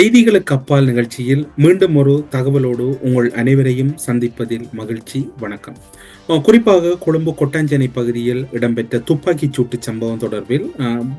செய்திகளுக்கு அப்பால் நிகழ்ச்சியில் மீண்டும் ஒரு தகவலோடு உங்கள் அனைவரையும் சந்திப்பதில் மகிழ்ச்சி. வணக்கம். குறிப்பாக கொழும்பு கொட்டாஞ்சேனை பகுதியில் இடம்பெற்ற துப்பாக்கிச் சூட்டு சம்பவம் தொடர்பில்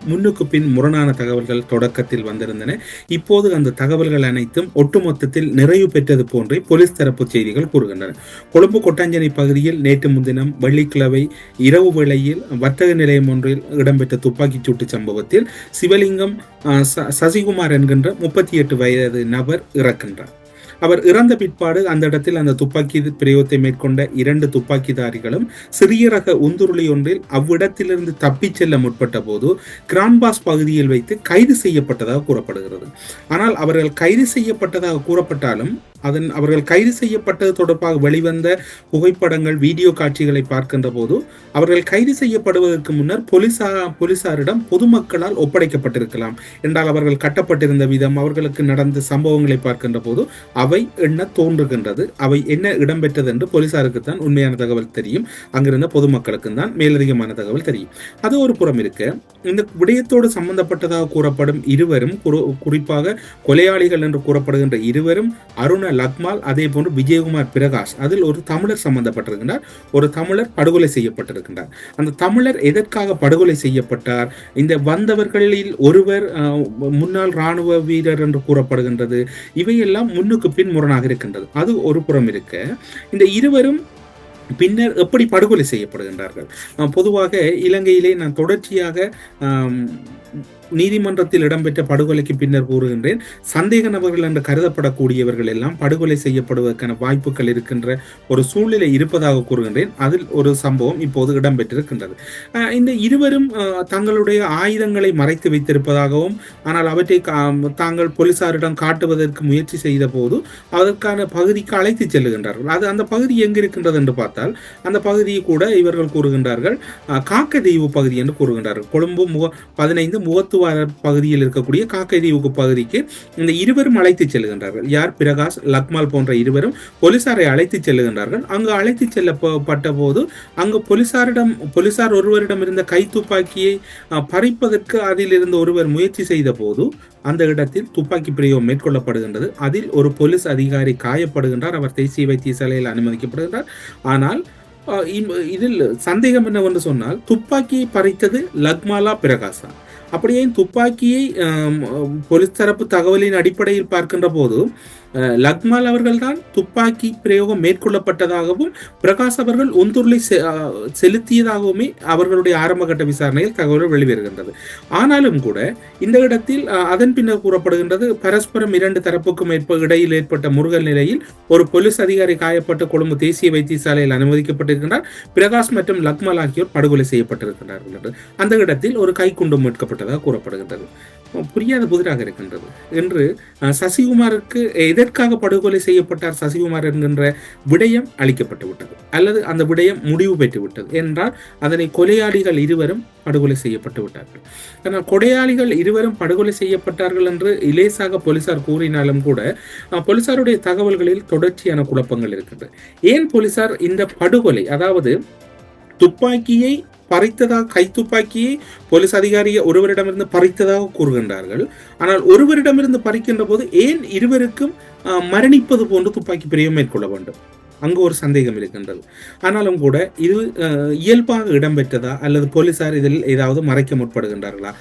முன்னுக்கு பின் முரணான தகவல்கள் தொடக்கத்தில் வந்திருந்தன. இப்போது அந்த தகவல்கள் அனைத்தும் ஒட்டுமொத்தத்தில் நிறைவு பெற்றது போன்றே போலீஸ் தரப்பு செய்திகள் கூறுகின்றன. கொழும்பு கொட்டாஞ்சேனை பகுதியில் நேற்று முன்தினம் வெள்ளிக்கிழமை இரவு வேளையில் வர்த்தக நிலையம் ஒன்றில் இடம்பெற்ற துப்பாக்கிச் சூட்டு சம்பவத்தில் சிவலிங்கம் ச- சசிகுமார் என்கின்ற முப்பத்தி எட்டு வயது நபர் இறக்கின்றார். அவர் இறந்த பிற்பாடு அந்த இடத்தில் அந்த துப்பாக்கி பிரயோகத்தை மேற்கொண்ட இரண்டு துப்பாக்கிதாரிகளும் சிறிய ரக உந்துருளி ஒன்றில் அவ்விடத்திலிருந்து தப்பிச் செல்ல முற்பட்ட போது கிரான்பாஸ் பகுதியில் வைத்து கைது செய்யப்பட்டதாக கூறப்படுகிறது. ஆனால் அவர்கள் கைது செய்யப்பட்டதாக கூறப்பட்டாலும் அதன் அவர்கள் கைது செய்யப்பட்டது தொடர்பாக வெளிவந்த புகைப்படங்கள் வீடியோ காட்சிகளை பார்க்கின்ற போது அவர்கள் கைது செய்யப்படுவதற்கு முன்னர் போலீசார் போலீசாரிடம் பொதுமக்களால் ஒப்படைக்கப்பட்டிருக்கலாம். என்றால் அவர்கள் கட்டப்பட்டிருந்த விதம் அவர்களுக்கு நடந்த சம்பவங்களை பார்க்கின்ற போது அவை என்ன தோன்றுகின்றது அவை என்ன இடம்பெற்றது என்று போலீசாருக்கு தான் உண்மையான தகவல் தெரியும். அங்கிருந்த பொதுமக்களுக்கு தான் மேலதிகமான தகவல் தெரியும். அது ஒரு புறம் இருக்க இந்த விடயத்தோடு சம்பந்தப்பட்டதாக கூறப்படும் இருவரும் குறிப்பாக கொலையாளிகள் என்று கூறப்படுகின்ற இருவரும் அருண லக்மால் அதே போன்று விஜயகுமார் பிரகாஷ் அதில் ஒரு தமிழர் சம்பந்தப்பட்டிருக்கின்றார் ஒரு தமிழர் படுகொலை செய்யப்பட்டிருக்கின்றார். அந்த தமிழர் எதற்காக படுகொலை செய்யப்பட்டார்? இந்த வந்தவர்களில் ஒருவர் முன்னாள் ராணுவ வீரர் என்று கூறப்படுகின்றது இவையெல்லாம் முன்னுக்கு பின் முரணாக இருக்கின்றது. அது ஒரு புறம் இருக்க. இந்த இருவரும் பின்னர் எப்படி படுகொலை செய்யப்படுகின்றார்கள்? பொதுவாக இலங்கையிலே நான் தொடர்ச்சியாக நீதிமன்றத்தில் இடம்பெற்ற படுகொலைக்கு பின்னர் கூறுகின்றேன். சந்தேக நபர்கள் என்று கருதப்படக்கூடியவர்கள் எல்லாம் படுகொலை செய்யப்படுவதற்கான வாய்ப்புகள் இருக்கின்ற ஒரு சூழ்நிலை இருப்பதாக கூறுகின்றேன். அதில் ஒரு சம்பவம் இப்போது இடம்பெற்றிருக்கின்றது. இந்த இருவரும் தங்களுடைய ஆயுதங்களை மறைத்து வைத்திருப்பதாகவும் ஆனால் அவற்றை கா- தாங்கள் போலீசாரிடம் காட்டுவதற்கு முயற்சி செய்த போது அதற்கான பகுதிக்கு அழைத்து செல்லுகின்றார்கள். அது அந்த பகுதி எங்கு இருக்கின்றது என்று பார்த்தால் அந்த பகுதியை கூட இவர்கள் கூறுகின்றார்கள். காக்க காக்கதீவு பகுதி என்று கூறுகின்றார்கள். கொழும்பு முக பதினைந்து முகத்துவார பகுதியில் இருக்கக்கூடிய காக்கதீவு பகுதிக்கு இந்த இருவரும் அழைத்து செல்கின்றார்கள். யார்? பிரகாஷ் லக்மால் போன்ற இருவரும் போலீசாரை அழைத்து செல்லுகின்றார்கள் அங்கு அழைத்து செல்லப்பட்ட போது அங்கு போலீசாரிடம் போலீசார் ஒருவரிடம் இருந்த கை துப்பாக்கியை பறிப்பதற்கு அதில் இருந்த ஒருவர் முயற்சி செய்த போது அந்த இடத்தில் துப்பாக்கி பிரயோகம் மேற்கொள்ளப்படுகின்றது. அதில் ஒரு போலீஸ் அதிகாரி காயப்படுகின்றார். அவர் தேசிய வைத்தியசாலையில் அனுமதிக்கப்படுகின்றார். ஆனால் இம்- இதில் சந்தேகம் என்னவென்று சொன்னால் துப்பாக்கியை பறித்தது லக்மாலா பிரகாசா அப்படியே துப்பாக்கியை போலீஸ் தரப்பு தகவலின் அடிப்படையில் பார்க்கின்ற போது லக்மால் அவர்கள்தான் துப்பாக்கி பிரயோகம் மேற்கொள்ளப்பட்டதாகவும் பிரகாஷ் அவர்கள் ஒந்துருளை செ- செலுத்தியதாகவுமே அவர்களுடைய ஆரம்பகட்ட விசாரணையில் தகவல் வெளிவருகின்றது. ஆனாலும் கூட இந்த இடத்தில் அதன் பின்னர் கூறப்படுகின்றது பரஸ்பரம் இரண்டு தரப்புக்கும் இடையில் ஏற்பட்ட முருகல் நிலையில் ஒரு போலீஸ் அதிகாரி காயப்பட்டு கொழும்பு தேசிய வைத்தியசாலையில் அனுமதிக்கப்பட்டிருக்கின்றார். பிரகாஷ் மற்றும் லக்மல் ஆகியோர் படுகொலை செய்யப்பட்டிருக்கிறார்கள் என்று. அந்த இடத்தில் ஒரு கைக்குண்டு மீட்கப்பட்டதாக கூறப்படுகின்றது. புரியாத புதிராக இருக்கின்றது. என்று சசிகுமாருக்கு எதற்காக படுகொலை செய்யப்பட்டார் சசிகுமார் என்கின்ற விடயம் அளிக்கப்பட்டு விட்டது. அல்லது அந்த விடயம் முடிவு பெற்று விட்டது. என்றால் அதனை கொலையாளிகள் இருவரும் படுகொலை செய்யப்பட்டு விட்டார்கள். ஆனால் கொடையாளிகள் இருவரும் படுகொலை செய்யப்பட்டார்கள் என்று இலேசாக போலீசார் கூறினாலும் கூட போலீசாருடைய தகவல்களில் தொடர்ச்சியான குழப்பங்கள் இருக்கின்றது. ஏன் போலீசார் இந்த படுகொலை அதாவது துப்பாக்கியை பறித்ததாக கைத்துப்பாக்கியை போலீஸ் அதிகாரி ஒருவரிடமிருந்து பறித்ததாக கூறுகின்றார்கள். ஆனால் ஒருவரிடமிருந்து பறிக்கின்ற போது ஏன் இருவருக்கும் மரணிப்பது போன்று துப்பாக்கி பிரிவு மேற்கொள்ள வேண்டும்? அங்கு ஒரு சந்தேகம் இருக்கின்றது. ஆனாலும் கூட இது இயல்பாக இடம்பெற்றதா? அல்லது போலீசார் இதில் ஏதாவது மறைக்க முற்படுகின்றார்களா?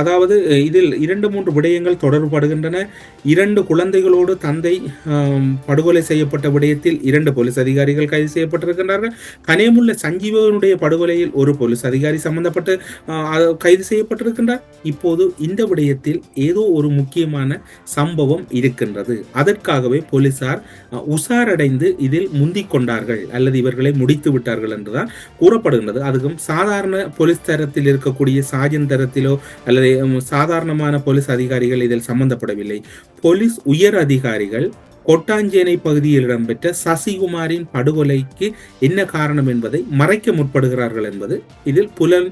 அதாவது இதில் இரண்டு மூன்று விடயங்கள் தொடர்படுகின்றன இரண்டு குழந்தைகளோடு தந்தை படுகொலை செய்யப்பட்ட விடயத்தில் இரண்டு போலீஸ் அதிகாரிகள் கைது செய்யப்பட்டிருக்கின்றார்கள். கனேமுல்ல சஞ்சீவனுடைய படுகொலையில் ஒரு போலீஸ் அதிகாரி சம்பந்தப்பட்டு கைது செய்யப்பட்டிருக்கின்றார். இப்போது இந்த விடயத்தில் ஏதோ ஒரு முக்கியமான சம்பவம் இருக்கின்றது. அதற்காகவே போலீசார் உசாரடைந்து இதில் முந்திக் கொண்டார்கள் அல்லது இவர்களை முடித்து விட்டார்கள் என்றுதான் கூறப்படுகின்றது. அதுக்கும் சாதாரண போலீஸ் தரத்தில் இருக்கக்கூடிய சாஜன் தரத்திலோ அல்லது சாதாரணமான போலீஸ் அதிகாரிகள் இதில் சம்பந்தப்படவில்லை. போலீஸ் உயர் அதிகாரிகள் கொட்டாஞ்சேனை பகுதியில் இடம்பெற்ற சசிகுமாரின் படுகொலைக்கு என்ன காரணம் என்பதை மறைக்க முற்படுகிறார்கள் என்பது இதில் புலன்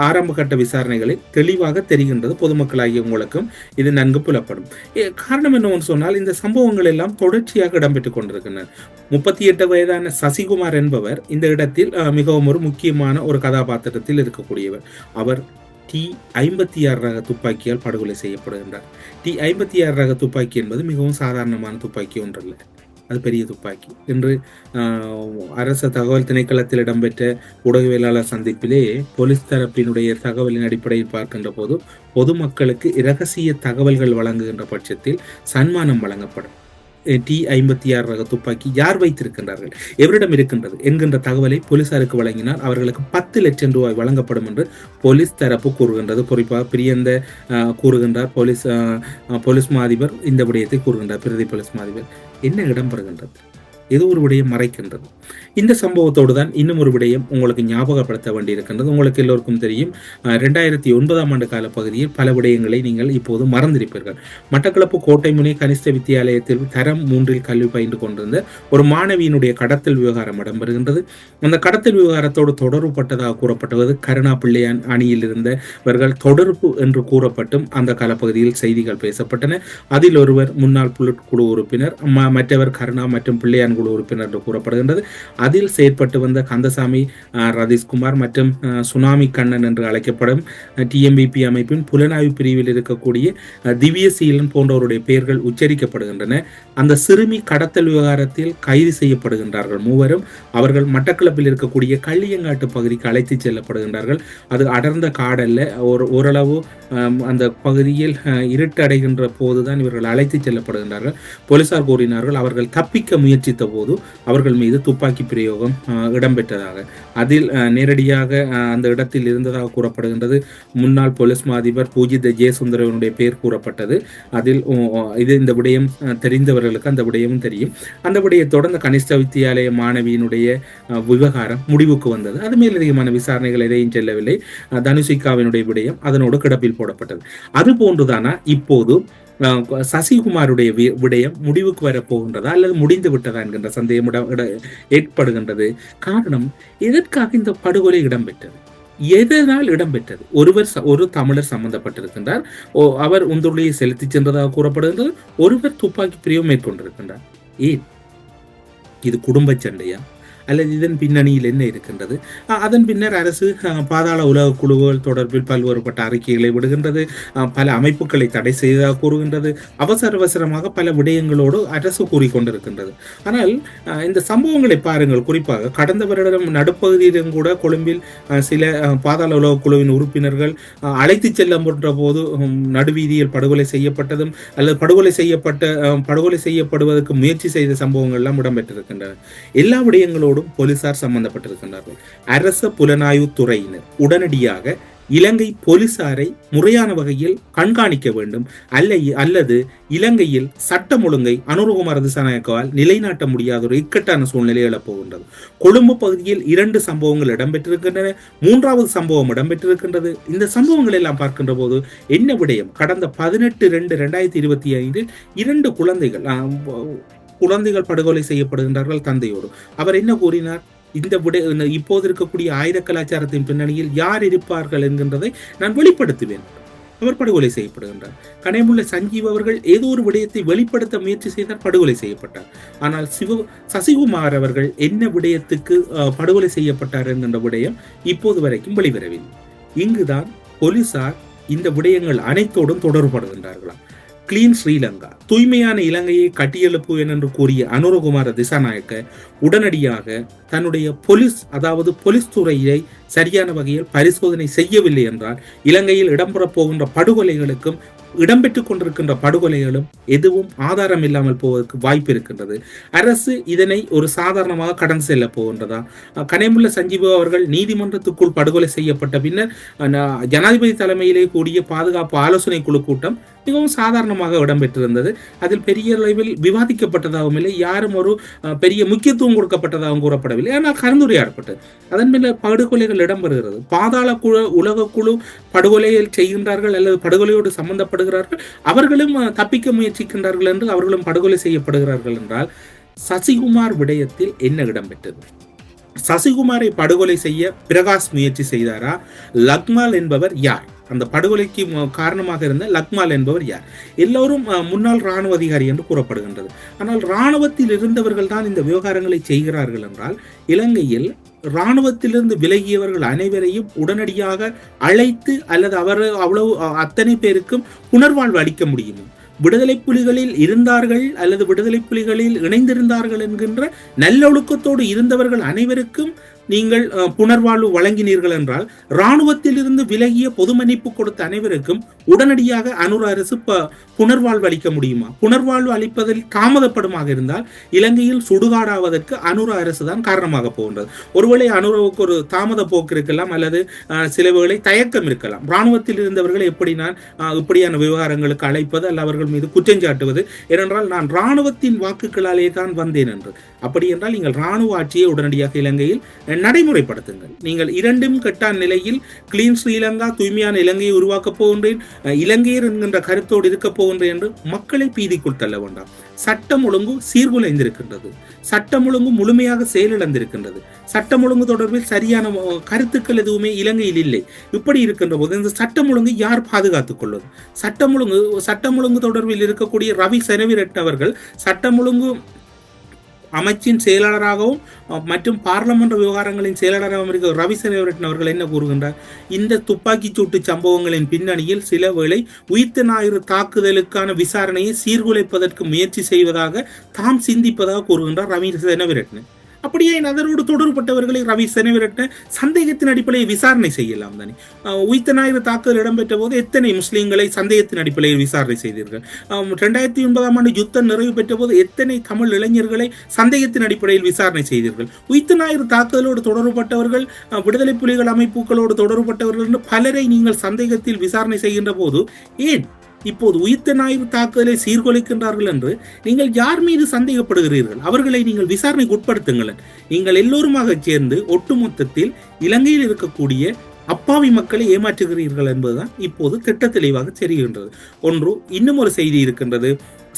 ஆரம்ப கட்ட விசாரணைகளில் தெளிவாக தெரிகின்றது பொதுமக்களாகிய உங்களுக்கும் இது நன்கு புலப்படும். ஏ, காரணம் என்னவென்று சொன்னால் இந்த சம்பவங்கள் எல்லாம் தொடர்ச்சியாக இடம்பெற்றுக் கொண்டிருக்கின்றன. முப்பத்தி எட்டு வயதான சசிகுமார் என்பவர் இந்த இடத்தில் மிகவும் ஒரு முக்கியமான ஒரு கதாபாத்திரத்தில் இருக்கக்கூடியவர். அவர் டி ஐம்பத்தி ஆறு ரக துப்பாக்கியால் படுகொலை செய்யப்படுகின்றார். டி ஐம்பத்தி ஆறு ரக துப்பாக்கி என்பது மிகவும் சாதாரணமான துப்பாக்கி ஒன்றல்ல. அது பெரிய துப்பாக்கி. என்று அரச தகவல் திணைக்களத்தில் இடம்பெற்ற ஊடகவியலாளர் சந்திப்பிலே போலீஸ் தரப்பினுடைய தகவலின் அடிப்படையில் பார்க்கின்ற போது பொதுமக்களுக்கு இரகசிய தகவல்கள் வழங்குகின்ற பட்சத்தில் சன்மானம் வழங்கப்படும். டி ஐம்பத்தி ஆறு ரக துப்பாக்கி யார் வைத்திருக்கின்றார்கள்? எவரிடம் இருக்கின்றது? என்கின்ற தகவலை போலீசாருக்கு வழங்கினால் அவர்களுக்கு பத்து லட்சம் ரூபாய் வழங்கப்படும் என்று போலீஸ் தரப்பு கூறுகின்றது. குறிப்பாக பிரியந்த கூறுகின்றார் போலீஸ் போலீஸ் மாதிபர் இந்த விடயத்தை கூறுகின்றார். பிரதி போலீஸ் மாதிபர். என்ன இடம் பெறுகின்றது? இது ஒரு விடயம் மறைக்கின்றது. இந்த சம்பவத்தோடு தான் இன்னும் ஒரு விடயம் உங்களுக்கு ஞாபகப்படுத்த வேண்டியிருக்கின்றது. உங்களுக்கு எல்லோருக்கும் தெரியும் ரெண்டாயிரத்தி ஒன்பதாம் ஆண்டு கால பகுதியில் பல விடயங்களை நீங்கள் இப்போது மறந்திருப்பீர்கள். மட்டக்களப்பு கோட்டை முனை கனிஷ்ட வித்தியாலயத்தில் தரம் மூன்றில் கல்வி பயின்று கொண்டிருந்த ஒரு மாணவியினுடைய கடத்தல் விவகாரம் இடம்பெறுகின்றது. அந்த கடத்தல் விவகாரத்தோடு தொடர்புபட்டதாக கூறப்பட்டுவது கருணா பிள்ளையான் அணியில் இருந்தவர்கள் தொடர்பு என்று கூறப்பட்டும் அந்த காலப்பகுதியில் செய்திகள் பேசப்பட்டன. அதில் ஒருவர் முன்னாள் குழு உறுப்பினர் மற்றவர் கருணா மற்றும் பிள்ளையான் குழு உறுப்பினர் என்று கூறப்படுகின்றது. அதில் செயற்பட்டு வந்த கந்தசாமி ரதீஷ்குமார் மற்றும் சுனாமி கண்ணன் என்று அழைக்கப்படும் டிஎம்பிபி அமைப்பின் புலனாய்வு பிரிவில் இருக்கக்கூடிய திவ்யசீலன் போன்றவருடைய பெயர்கள் உச்சரிக்கப்படுகின்றன. அந்த சிறுமி கடத்தல் விவகாரத்தில் கைது செய்யப்படுகின்றார்கள் மூவரும். அவர்கள் மட்டக்களப்பில் இருக்கக்கூடிய கள்ளியங்காட்டு பகுதிக்கு அழைத்து செல்லப்படுகின்றார்கள். அது அடர்ந்த காடல்ல ஒரு ஓரளவு அந்த பகுதியில் இருட்டடைகின்ற போதுதான் இவர்கள் அழைத்து செல்லப்படுகின்றார்கள். போலீசார் கூறினார்கள் அவர்கள் தப்பிக்க முயற்சித்த போது அவர்கள் மீது துப்பாக்கி பிரயோகம் இடம்பெற்றதாக. அதில் நேரடியாக அந்த இடத்தில் இருந்ததாக கூறப்படுகின்றது. முன்னாள் போலீஸ் அதிபர் பூஜித ஜெயசுந்தரவனுடைய பெயர் கூறப்பட்டது. அதில் இது இந்த விடயம் தெரிந்தவர்களுக்கு அந்த விடயமும் தெரியும். அந்த விடயத்தோடு தொடர்ந்து கனிஷ்ட வித்தியாலய மாணவியினுடைய விவகாரம் முடிவுக்கு வந்தது. அது மேலதிகமான விசாரணைகள் எதையும் செல்லவில்லை. தனுஷிகாவினுடைய விடயம் அதனோடு கிடப்பில் போடப்பட்டது. அது போன்றுதானா? இப்போது சசிகுமாருடைய விடயம் முடிவுக்கு வரப்போகின்றதா அல்லது முடிந்து விட்டதா என்கின்ற சந்தேகம் ஏற்படுகின்றது. காரணம் எதற்காக இந்த படுகொலை இடம்பெற்றது? எதனால் இடம்பெற்றது? ஒருவர் ஒரு தமிழர் சம்பந்தப்பட்டிருக்கின்றார். அவர் உந்துள்ளியை செலுத்தி சென்றதாக கூறப்படுகின்றது. ஒருவர் துப்பாக்கி பிரிவு மேற்கொண்டிருக்கின்றார். ஏன்? இது குடும்ப சண்டையா? அல்லது இதன் பின்னணியில் என்ன இருக்கின்றது? அதன் பின்னர் அரசு பாதாள உலக குழுக்கள் தொடர்பில் பல்வேறுபட்ட அறிக்கைகளை விடுகின்றது. பல அமைப்புகளை தடை செய்ததாக கூறுகின்றது. அவசர அவசரமாக பல விடயங்களோடு அரசு கூறிக்கொண்டிருக்கின்றது. ஆனால் இந்த சம்பவங்களை பாருங்கள். குறிப்பாக கடந்த வருடம் நடுப்பகுதியிலும் கூட கொழும்பில் சில பாதாள உலக குழுவின் உறுப்பினர்கள் அழைத்து செல்லப்பட்ட போது நடுவீதியில் படுகொலை செய்யப்பட்டதும் அல்லது படுகொலை செய்யப்பட்ட படுகொலை செய்யப்படுவதற்கு முயற்சி செய்த சம்பவங்கள்லாம் இடம்பெற்றிருக்கின்றன. எல்லா விடயங்களோடு சம்பவத்தோடும் போலீசார் சம்பந்தப்பட்டிருக்கின்றார்கள். அரச புலனாய்வு துறையினர் உடனடியாக இலங்கை போலீசாரை முறையான வகையில் கண்காணிக்க வேண்டும். அல்ல அல்லது இலங்கையில் சட்டம் ஒழுங்கை அனுரகுமார் திசாநாயக்கால் நிலைநாட்ட முடியாத ஒரு இக்கட்டான சூழ்நிலை எழப்போகின்றது. கொழும்பு பகுதியில் இரண்டு சம்பவங்கள் இடம்பெற்றிருக்கின்றன. மூன்றாவது சம்பவம் இடம்பெற்றிருக்கின்றது. இந்த சம்பவங்கள் எல்லாம் பார்க்கின்ற போது என்ன விடயம்? கடந்த பதினெட்டு ரெண்டு ரெண்டாயிரத்தி இருபத்தி ஐந்தில் இரண்டு குழந்தைகள் குழந்தைகள் படுகொலை செய்யப்படுகின்றார்கள் தந்தையோடு. அவர் என்ன கூறினார்? இந்த விட இப்போது இருக்கக்கூடிய ஆயுத கலாச்சாரத்தின் பின்னணியில் யார் இருப்பார்கள் என்கின்றதை நான் வெளிப்படுத்துவேன். அவர் படுகொலை செய்யப்படுகின்றார். கனைமுள்ள சஞ்சீவ் அவர்கள் ஏதோ ஒரு விடயத்தை வெளிப்படுத்த முயற்சி செய்தார் படுகொலை செய்யப்பட்டார். ஆனால் சிவ சசிகுமார் அவர்கள் என்ன விடயத்துக்கு படுகொலை செய்யப்பட்டார் என்கின்ற விடயம் இப்போது வரைக்கும் வெளிவரவில்லை. இங்குதான் போலீசார் இந்த விடயங்கள் அனைத்தோடும் தொடர்படுகின்றார்களாம் கிளீன் ஸ்ரீலங்கா தூய்மையான இலங்கையை கட்டியெழுப்பு என்று கூறிய அனுரகுமார திசாநாயக்க உடனடியாக தன்னுடைய போலீஸ் அதாவது போலீஸ் துறையை சரியான வகையில் பரிசோதனை செய்யவில்லை என்றால் இலங்கையில் இடம்பெறப் போகின்ற படுகொலைகளுக்கும் இடம்பெற்றுக் கொண்டிருக்கின்ற படுகொலைகளும் எதுவும் ஆதாரம் இல்லாமல் போவதற்கு வாய்ப்பு இருக்கின்றது. அரசு இதனை ஒரு சாதாரணமாக கடந்து செல்ல போகின்றதா? கனைமுள்ள சஞ்சீவ் அவர்கள் நீதிமன்றத்துக்குள் படுகொலை செய்யப்பட்ட பின்னர் ஜனாதிபதி தலைமையிலே கூடிய பாதுகாப்பு ஆலோசனை குழு கூட்டம் மிகவும் சாதாரணமாக இடம்பெற்றிருந்தது அதில் பெரிய அளவில் விவாதிக்கப்பட்டதாகவும் இல்லை யாரும் ஒரு பெரிய முக்கியத்துவம் கொடுக்கப்பட்டதாகவும் கூறப்படவில்லை. ஆனால் கலந்துரையாடப்பட்டது அதன் பின்னர் படுகொலைகள் இடம்பெறுகிறது. பாதாள குழு உலக குழு படுகொலையில் செய்கின்றார்கள் அல்லது படுகொலையோடு செய்யப்படுகிறார்கள் அவர்களும் தப்பிக்க முயற்சிக்கின்றார்கள் என்று அவர்களும் படுகொலை செய்யப்படுகிறார்கள் என்றால் சசிகுமார் விடயத்தில் என்ன இடம்பெற்றது? சசிகுமாரை படுகொலை செய்ய பிரகாஷ் முயற்சி செய்தாரா? லக்மால் என்பவர் யார்? அந்த படுகொலைக்கு காரணமாக இருந்த லக்மால் என்பவர் யார்? எல்லோரும் முன்னாள் ராணுவ அதிகாரி என்று கூறப்படுகின்றது. ஆனால் இராணுவத்தில் இருந்தவர்கள் தான் இந்த விவகாரங்களை செய்கிறார்கள் என்றால் இலங்கையில் இராணுவத்திலிருந்து விலகியவர்கள் அனைவரையும் உடனடியாக அழைத்து அல்லது அவர் அவ்வளவு அத்தனை பேருக்கும் புனர்வாழ்வு அளிக்க முடியும்? விடுதலை புலிகளில் இருந்தார்கள் அல்லது விடுதலை புலிகளில் இணைந்திருந்தார்கள் என்கின்ற நல்லொழுக்கத்தோடு இருந்தவர்கள் அனைவருக்கும் நீங்கள் புனர்வாழ்வு வழங்கினீர்கள் என்றால் ராணுவத்திலிருந்து விலகிய பொது மன்னிப்பு கொடுத்த அனைவருக்கும் உடனடியாக அனுர் அரசு புனர்வாழ்வு அளிக்க முடியுமா? புனர்வாழ்வு அளிப்பதில் தாமதப்படுமாக இருந்தால் இலங்கையில் சுடுகாடாவதற்கு அனுர அரசு தான் காரணமாக போகின்றது. ஒருவேளை அனுரவுக்கு ஒரு தாமத போக்கு இருக்கலாம் அல்லது சில வேளை தயக்கம் இருக்கலாம். இராணுவத்தில் இருந்தவர்களை எப்படி நான் இப்படியான விவகாரங்களுக்கு அழைப்பது அல்ல அவர்கள் மீது குற்றஞ்சாட்டுவது ஏனென்றால் நான் இராணுவத்தின் வாக்குகளாலே தான் வந்தேன் என்று. அப்படி என்றால் நீங்கள் இராணுவ ஆட்சியை உடனடியாக இலங்கையில் நடைமுறைப்படுத்துங்கள். நீங்கள் இரண்டும் கெட்டான் நிலையில் கிளீன் ஸ்ரீலங்கா தூய்மையான இலங்கையை உருவாக்கப் போகின்றேன். இலங்கையர் என்கின்ற கருத்தோடு இருக்கப் போகின்றேன் என்று மக்களை பீதிக்குள் தள்ள வேண்டாம். சட்டம் ஒழுங்கு சீர்குலைந்திருக்கின்றது. சட்டம் ஒழுங்கு முழுமையாக செயலிழந்திருக்கின்றது. சட்டம் ஒழுங்கு தொடர்பில் சரியான கருத்துக்கள் எதுவுமே இலங்கையில் இல்லை. இப்படி இருக்கின்ற போது இந்த சட்டம் ஒழுங்கு யார் பாதுகாத்துக் கொள்வது? சட்டம் ஒழுங்கு சட்டம் ஒழுங்கு தொடர்பில் இருக்கக்கூடிய ரவி செனவிரட் அவர்கள் சட்டம் ஒழுங்கு அமைச்சின் செயலாளராகவும் மற்றும் பாராளுமன்ற விவகாரங்களின் செயலாளராகவும் இருக்க ரவி அவர்கள் என்ன கூறுகின்றார்? இந்த துப்பாக்கிச் சூட்டு சம்பவங்களின் பின்னணியில் சில வேளை உயிர்த்த ஞாயிறு தாக்குதலுக்கான விசாரணையை சீர்குலைப்பதற்கு முயற்சி செய்வதாக தாம் சிந்திப்பதாக கூறுகின்றார் ரவி சேனவிரட்னன் அப்படியே நகரோடு தொடர்பட்டவர்களை ரவி செனவிரட்ட சந்தேகத்தின் அடிப்படையில் விசாரணை செய்யலாம் தானே. உயிர்த்த ஞாயிறு தாக்குதல் இடம்பெற்ற போது எத்தனை முஸ்லீம்களை சந்தேகத்தின் அடிப்படையில் விசாரணை செய்தீர்கள்? ரெண்டாயிரத்தி ஒன்பதாம் ஆண்டு யுத்தம் நிறைவு பெற்ற போது எத்தனை தமிழ் இளைஞர்களை சந்தேகத்தின் அடிப்படையில் விசாரணை செய்தீர்கள்? உயிர்த்த ஞாயிறு தாக்குதலோடு தொடர்பட்டவர்கள் விடுதலை புலிகள் அமைப்புகளோடு தொடர்பட்டவர்கள் பலரை நீங்கள் சந்தேகத்தில் விசாரணை செய்கின்ற போது ஏன் இப்போது உயிர்த்த ஞாயிறு தாக்குதலை சீர்குலைக்கின்றார்கள் என்று நீங்கள் யார் மீது சந்தேகப்படுகிறீர்கள்? அவர்களை நீங்கள் விசாரணைக்கு உட்படுத்துங்கள். நீங்கள் எல்லோருமாக சேர்ந்து ஒட்டுமொத்தத்தில் இலங்கையில் இருக்கக்கூடிய அப்பாவி மக்களை ஏமாற்றுகிறீர்கள் என்பதுதான் இப்போது திட்ட தெளிவாக தெரிகின்றது. ஒன்று இன்னும் ஒரு செய்தி இருக்கின்றது.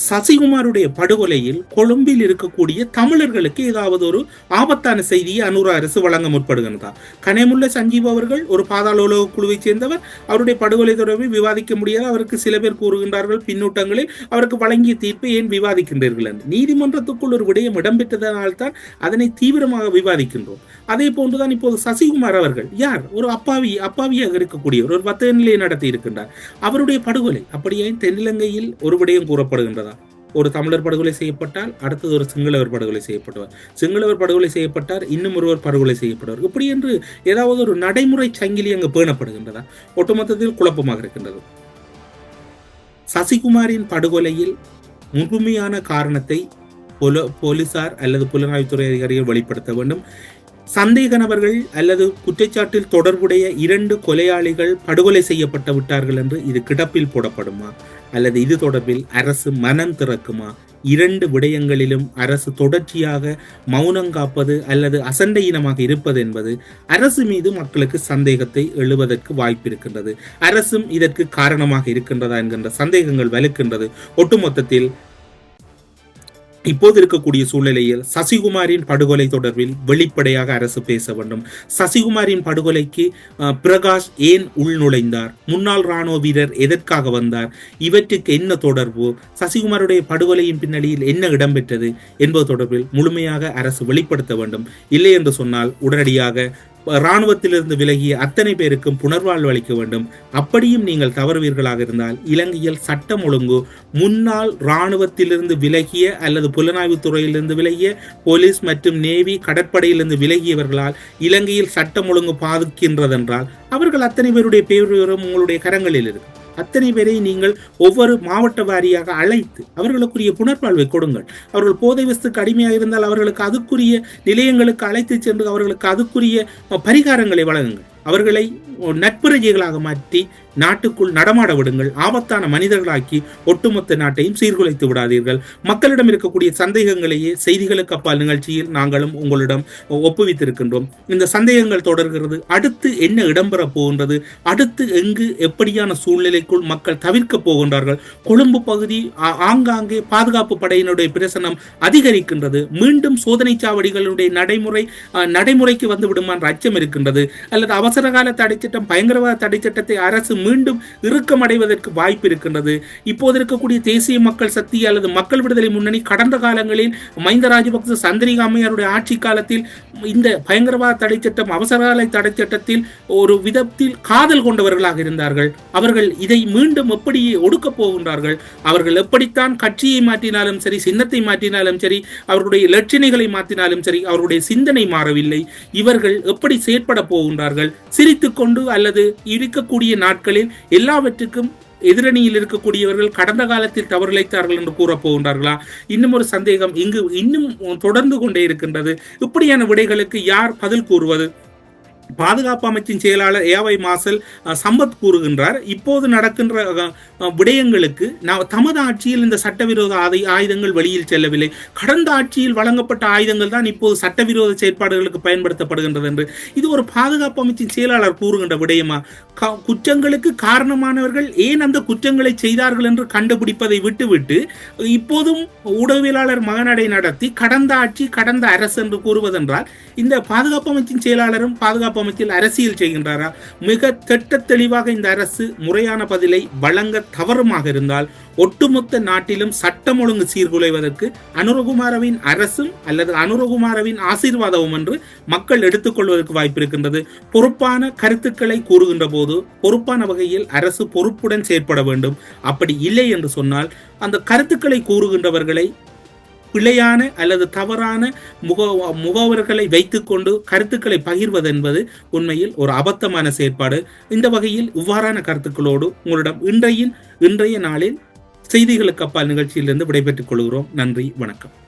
சசிகுமாருடைய படுகொலையில் கொழும்பில் இருக்கக்கூடிய தமிழர்களுக்கு ஏதாவது ஒரு ஆபத்தான செய்தியை அனுர அரசு வழங்க முற்படுகின்றதா? கனேமுள்ள சஞ்சீவ் அவர்கள் ஒரு பாதாள உலக குழுவைச் சேர்ந்தவர் அவருடைய படுகொலை தொடர்பில் விவாதிக்க முடியாது. அவருக்கு சில பேர் கூறுகின்றார்கள் பின்னூட்டங்களில் அவருக்கு வழங்கிய தீர்ப்பை ஏன் விவாதிக்கின்றீர்கள் என்று. நீதிமன்றத்துக்குள் ஒரு விடயம் இடம்பெற்றதனால்தான் அதனை தீவிரமாக விவாதிக்கின்றோம். அதே போன்றுதான் இப்போது சசிகுமார் அவர்கள் யார்? ஒரு அப்பாவி அப்பாவியாக இருக்கக்கூடியவர் ஒரு பத்து நிலையை நடத்தி இருக்கின்றார். அவருடைய படுகொலை அப்படியே தென்னிலங்கையில் ஒரு விடயம் கூறப்படுகின்றது. ஒரு தமிழர் படுகொலை செய்யப்பட்டால் அடுத்தது ஒரு சிங்களவர் படுகொலை செய்யப்படுவார். சிங்களவர் படுகொலை செய்யப்பட்டார் இன்னும் ஒருவர் படுகொலை செய்யப்படுவார். இப்படி என்று ஏதாவது ஒரு நடைமுறை சங்கிலி அங்கு பேணப்படுகின்றதா? ஒட்டுமொத்தத்தில் குழப்பமாக இருக்கின்றது. சசிகுமாரின் படுகொலையில் முழுமையான காரணத்தை போலீசார் அல்லது புலனாய்வுத்துறை அதிகாரிகள் வெளிப்படுத்த வேண்டும். சந்தேக நபர்கள் அல்லது குற்றச்சாட்டில் தொடர்புடைய இரண்டு கொலையாளிகள் படுகொலை செய்யப்பட்டு விட்டார்கள் என்று இது கிடப்பில் போடப்படுமா? அல்லது இது தொடர்பில் அரசு மனம் திறக்குமா? இரண்டு விடயங்களிலும் அரசு தொடர்ச்சியாக மௌனம் காப்பது அல்லது அசண்டையினமாக இருப்பது என்பது அரசு மீது மக்களுக்கு சந்தேகத்தை எழுவதற்கு வாய்ப்பு இருக்கின்றது அரசும் இதற்கு காரணமாக இருக்கின்றதா என்கின்ற சந்தேகங்கள் வலுக்கின்றது. ஒட்டுமொத்தத்தில் இப்போது இருக்கக்கூடிய சூழ்நிலையில் சசிகுமாரின் படுகொலை தொடர்பில் வெளிப்படையாக அரசு பேச வேண்டும். சசிகுமாரின் படுகொலைக்கு பிரகாஷ் ஏன் உள்நுழைந்தார்? முன்னாள் ராணுவ வீரர் எதற்காக வந்தார்? இவற்றுக்கு என்ன தொடர்பு? சசிகுமாருடைய படுகொலையின் பின்னணியில் என்ன இடம்பெற்றது என்பது தொடர்பில் முழுமையாக அரசு வெளிப்படுத்த வேண்டும். இல்லை என்று சொன்னால் உடனடியாக இராணுவத்திலிருந்து விலகிய அத்தனை பேருக்கும் புனர்வாழ்வு அளிக்க வேண்டும். அப்படியும் நீங்கள் தவறுவீர்களாக இருந்தால் இலங்கையில் சட்டம் ஒழுங்கு முன்னாள் இராணுவத்திலிருந்து விலகிய அல்லது புலனாய்வு துறையிலிருந்து விலகிய போலீஸ் மற்றும் நேவி கடற்படையிலிருந்து விலகியவர்களால் இலங்கையில் சட்டம் ஒழுங்கு பாதிக்கின்றதென்றால் அவர்கள் அத்தனை பேருடைய பேர் உங்களுடைய கரங்களில் இருக்கும். அத்தனை பேரை நீங்கள் ஒவ்வொரு மாவட்ட வாரியாக அழைத்து அவர்களுக்குரிய புனர்வாழ்வை கொடுங்கள். அவர்கள் போதை வஸ்துக்கு அடிமையாக இருந்தால் அவர்களுக்கு அதுக்குரிய நிலையங்களுக்கு அழைத்து சென்று அவர்களுக்கு அதுக்குரிய பரிகாரங்களை வழங்குங்கள். அவர்களை நட்புரஜிகளாக மாற்றி நாட்டுக்குள் நடமாட விடுங்கள். ஆபத்தான மனிதர்களாக்கி ஒட்டுமொத்த நாட்டையும் சீர்குலைத்து விடாதீர்கள். மக்களிடம் இருக்கக்கூடிய சந்தேகங்களையே செய்திகளுக்கு அப்பால் நிகழ்ச்சியில் நாங்களும் உங்களிடம் ஒப்புவித்திருக்கின்றோம். இந்த சந்தேகங்கள் தொடர்கிறது. அடுத்து என்ன இடம்பெற போகின்றது? அடுத்து எங்கு எப்படியான சூழ்நிலைக்குள் மக்கள் தவிர்க்க போகின்றார்கள்? கொழும்பு பகுதி ஆங்காங்கே பாதுகாப்பு படையினுடைய பிரசனம் அதிகரிக்கின்றது. மீண்டும் சோதனை சாவடிகளுடைய நடைமுறை நடைமுறைக்கு வந்து விடுமான அச்சம் இருக்கின்றது. அல்லது அவர் அவசரகால தடைச்சட்டம் பயங்கரவாத தடைச்சட்டத்தை அரசு மீண்டும் இறுக்கமடைவதற்கு வாய்ப்பு இருக்கின்றது. இப்போது இருக்கக்கூடிய தேசிய மக்கள் சக்தி அல்லது மக்கள் விடுதலை முன்னணி கடந்த காலங்களில் மஹிந்த ராஜபக்ச சந்திரிகா அம்மையாருடைய ஆட்சி காலத்தில் இந்த பயங்கரவாத தடை சட்டம் அவசரகால தடை சட்டத்தில் ஒரு விதத்தில் காதல் கொண்டவர்களாக இருந்தார்கள். அவர்கள் இதை மீண்டும் எப்படி ஒடுக்கப் போகின்றார்கள்? அவர்கள் எப்படித்தான் கட்சியை மாற்றினாலும் சரி சின்னத்தை மாற்றினாலும் சரி அவர்களுடைய இலட்சணைகளை மாற்றினாலும் சரி அவர்களுடைய சிந்தனை மாறவில்லை. இவர்கள் எப்படி செயற்பட போகின்றார்கள்? சிரித்துக்கொண்டு அல்லது இருக்கக்கூடிய நாட்களில் எல்லாவற்றுக்கும் எதிரணியில் இருக்கக்கூடியவர்கள் கடந்த காலத்தில் தவறிழைத்தார்கள் என்று கூற போகின்றார்களா? இன்னும் ஒரு சந்தேகம் இங்கு இன்னும் தொடர்ந்து கொண்டே இருக்கின்றது. இப்படியான விடைகளுக்கு யார் பதில் கூறுவது? பாதுகாப்பு அமைச்சின் செயலாளர் ஏவை மாசல் சம்பத் கூறுகின்றார் இப்போது நடக்கின்ற விடயங்களுக்கு நான் தமது ஆட்சியில் இந்த சட்டவிரோத ஆதை ஆயுதங்கள் வெளியில் செல்லவில்லை. கடந்த ஆட்சியில் வழங்கப்பட்ட ஆயுதங்கள் தான் இப்போது சட்டவிரோத செயற்பாடுகளுக்கு பயன்படுத்தப்படுகின்றது என்று. இது ஒரு பாதுகாப்பு அமைச்சின் செயலாளர் கூறுகின்ற விடயமா? குற்றங்களுக்கு காரணமானவர்கள் ஏன் அந்த குற்றங்களை செய்தார்கள் என்று கண்டுபிடிப்பதை விட்டுவிட்டு இப்போதும் ஊடகவியலாளர் மகனடை நடத்தி கடந்த ஆட்சி கடந்த அரசு என்று கூறுவதென்றால் இந்த பாதுகாப்பு அமைச்சின் செயலாளரும் பாதுகாப்பு அமைச்சில் அரசியல் செய்கின்றாரா? மிக திட்ட தெளிவாக இந்த அரசு முறையான பதிலை வழங்க தவறுமாக இருந்தால் ஒட்டுமொத்த நாட்டிலும் சட்டம் ஒழுங்கு சீர்குலைவதற்கு அனுரகுமாரவின் அரசும் அல்லது அனுரகுமாரவின் ஆசீர்வாதமும் என்று மக்கள் எடுத்துக்கொள்வதற்கு வாய்ப்பு இருக்கின்றது பொறுப்பான கருத்துக்களை கூறுகின்ற போது பொறுப்பான வகையில் அரசு பொறுப்புடன் செயற்பட வேண்டும். அப்படி இல்லை என்று சொன்னால் அந்த கருத்துக்களை கூறுகின்றவர்களை பிழையான அல்லது தவறான முக முகவர்களை வைத்துக்கொண்டு கருத்துக்களை பகிர்வது என்பது உண்மையில் ஒரு அபத்தமான செயற்பாடு. இந்த வகையில் இவ்வாறான கருத்துக்களோடு உங்களிடம் இன்றையின் இன்றைய நாளில் செய்திகளுக்கு அப்பால் நிகழ்ச்சியிலிருந்து விடைபெற்றுக் கொள்கிறோம். நன்றி வணக்கம்.